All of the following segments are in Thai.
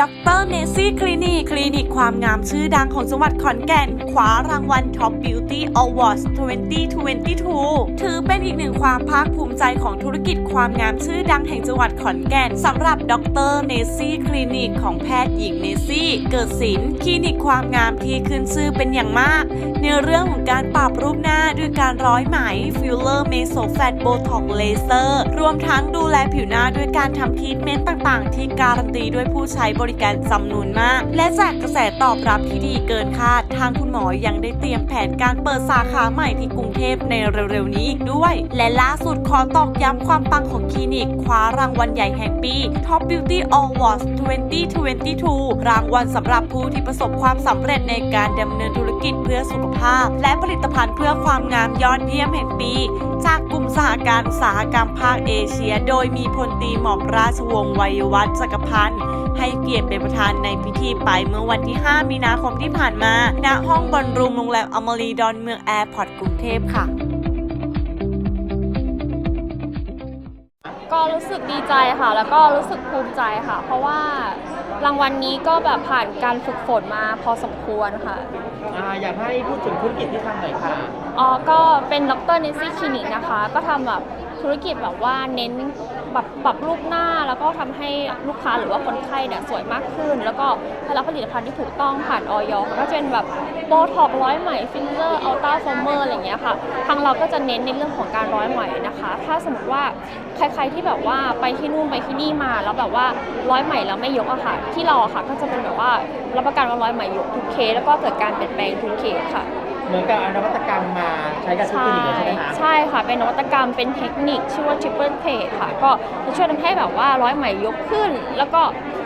ดรเนซี่คลินิก คลินิกความงามชื่อดังของจังหวัดขอนแก่นคว้ารางวัล Top Beauty Awards 2022 ถือเป็นอีกหนึ่งความภาคภูมิใจของธุรกิจความงามชื่อดังแห่งจังหวัดขอนแก่นสำหรับดรเนซี่คลินิกของแพทย์หญิงเนซี่ เกิดศิลป์คลินิกความงามที่ขึ้นชื่อเป็นอย่างมาก ในเรื่องของการปรับรูปหน้าด้วยการร้อยไหมฟิลเลอร์เมโซแฟตโบท็อกเลเซอร์รวมทั้งดูแลผิวหน้าด้วยการทำทรีทเมนต์ต่างๆ ที่การันตีด้วยผู้ใช้บริการจำนวนมาก และจากกระแสตอบรับที่ดีเกินคาด ทางคุณหมอยังได้เตรียมแผนการเปิดสาขาใหม่ที่กรุงเทพในเร็วๆนี้อีกด้วย และล่าสุดขอตอกย้ำความปังของคลินิก คว้ารางวัลใหญ่แห่งปี Top Beauty Awards 2022 รางวัลสำหรับผู้ที่ประสบความสำเร็จในการดำเนินธุรกิจเพื่อสุขภาพ และผลิตภัณฑ์เพื่อความงามยอดเยี่ยมแห่งปี จากกลุ่มสหการอุตสาหกรรมภาคเอเชีย โดยมีพลตีหมอมราชวงศ์วัยวัฒน์จักรพันธ์ ให้เกียรติเป็นประธานในพิธีไปเมื่อวันที่ 5 มีนาคมที่ผ่านมาณห้องบอลรูมโรงแรมอมรีดอนเมืองแอร์พอร์ตกรุงเทพค่ะก็รู้สึกดีใจค่ะ แล้วก็รู้สึกภูมิใจค่ะ เพราะว่ารางวัลนี้ก็แบบผ่านการฝึกฝนมาพอสมควรค่ะอ่าอยากให้พูดถึงธุรกิจที่ทำหน่อยค่ะ อ๋อ ก็เป็นดรเนซี่คลินิกนะคะ ก็ทำแบบธุรกิจแบบว่าเน้น บบปรับรูปหน้าแล้วก็ทำให้ลูกค้าหรือว่าคนไข้เนี่ยสวยมากขึ้น แล้วก็ได้รับผลิตภัณฑ์ที่ถูกต้องผ่านออยก็จะเป็นแบบโบท็อกร้อยไหมฟิลเลอร์อัลต้าฟอร์เมอร์อะไรอย่างเงี้ยค่ะทางเราก็จะเน้นในเรื่องของการร้อยไหมนะคะ ถ้าสมมติว่าใคร ๆที่แบบว่าไปที่นู่นไปที่นี่มาแล้วแบบว่าร้อยไหมแล้วไม่ยกอะค่ะ ที่เราอะค่ะก็จะเป็นแบบว่ารับประกันว่าร้อยไหมยกทุกเคสแล้วก็เกิดการเปลี่ยนแปลงทุกเคสค่ะ เหมือนกับอนวัตกรรมมา ช้กับทุกคลินิกเลยใช่ไหมคะ ใช่ค่ะ เป็นนวัตกรรมเป็นเทคนิคชื่อว่า triple plate ค่ะ ก็จะช่วยทำให้แบบว่าร้อยไหมยกขึ้น แล้วก็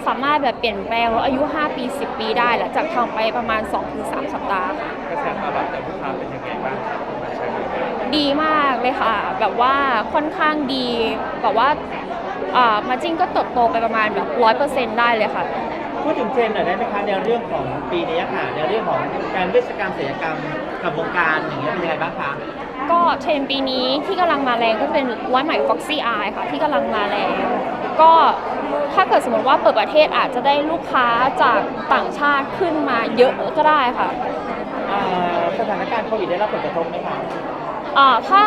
สามารถแบบเปลี่ยนแปลงลดอายุ 5 ปี 10 ปีได้หลังจากทำไปประมาณ 2-3 สัปดาห์ค่ะ กระแสตอบรับจากลูกค้าเป็นยังไงบ้างครับมาใช้บริการดีมากเลยค่ะ แบบว่าค่อนข้างดีแบบว่าอ่ามาจิ้งก็เติบโตไปประมาณแบบร้อยเปอร์เซ็นต์ได้เลยค่ะ พูดถึงเทรนด์หน่อยได้ไหมคะในเรื่องของปีนี้ค่ะในเรื่องของการวิศกรรมศิลปกรรม กับวงการอย่างเงี้ยเป็นยังไงบ้างคะก็เทรนด์ปีนี้ที่กำลังมาแรงก็เป็นร้อยไหม Foxy Eye ค่ะ ที่กำลังมาแรงก็ถ้าเกิดสมมติว่าเปิดประเทศอาจจะได้ลูกค้าจากต่างชาติขึ้นมาเยอะก็ได้ค่ะอ่าสถานการณ์โควิดได้รับผลกระทบไหมคะอ่าถ้า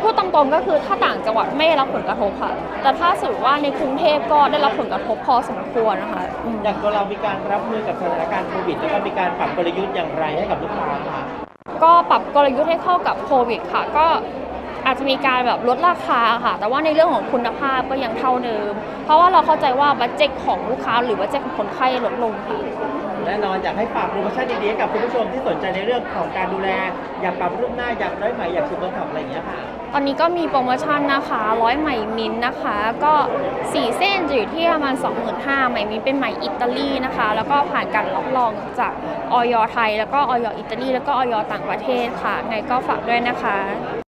พูดตรงๆก็คือถ้าต่างจังหวัดไม่ได้รับผลกระทบค่ะ แต่ถ้าสมมติว่าในกรุงเทพก็ได้รับผลกระทบพอสมควรนะคะอืม อย่างตัวเรามีการรับมือกับสถานการณ์โควิดแล้วก็มีการปรับกลยุทธ์อย่างไรให้กับลูกค้าคะ ก็ปรับกลยุทธ์ให้เข้ากับโควิดค่ะ ก็อาจจะมีการแบบลดราคาค่ะ แต่ว่าในเรื่องของคุณภาพก็ยังเท่าเดิม เพราะว่าเราเข้าใจว่าบัตเจ็ตของลูกค้าหรือบัตเจ็ตของคนไข้ลดลงค่ะ แน่นอนอยากให้ฝากโปรโมชั่นดีๆให้กับคุณผู้ชมที่สนใจในเรื่องของการดูแล อยากปรับรูปหน้าอยากร้อยไหมอยากสูบโบท็อกซ์อะไรอย่างเงี้ยค่ะ ตอนนี้ก็มีโปรโมชั่นนะคะร้อยไหมมินนะคะ ก็ 4 เส้นจะอยู่ที่ประมาณ 25,000ไหมมินเป็นไหมอิตาลีนะคะ แล้วก็ผ่านการรับรองจากออยไทย แล้วก็ออยอิตาลีแล้วก็ออยต่างประเทศค่ะ ไงก็ฝากด้วยนะคะ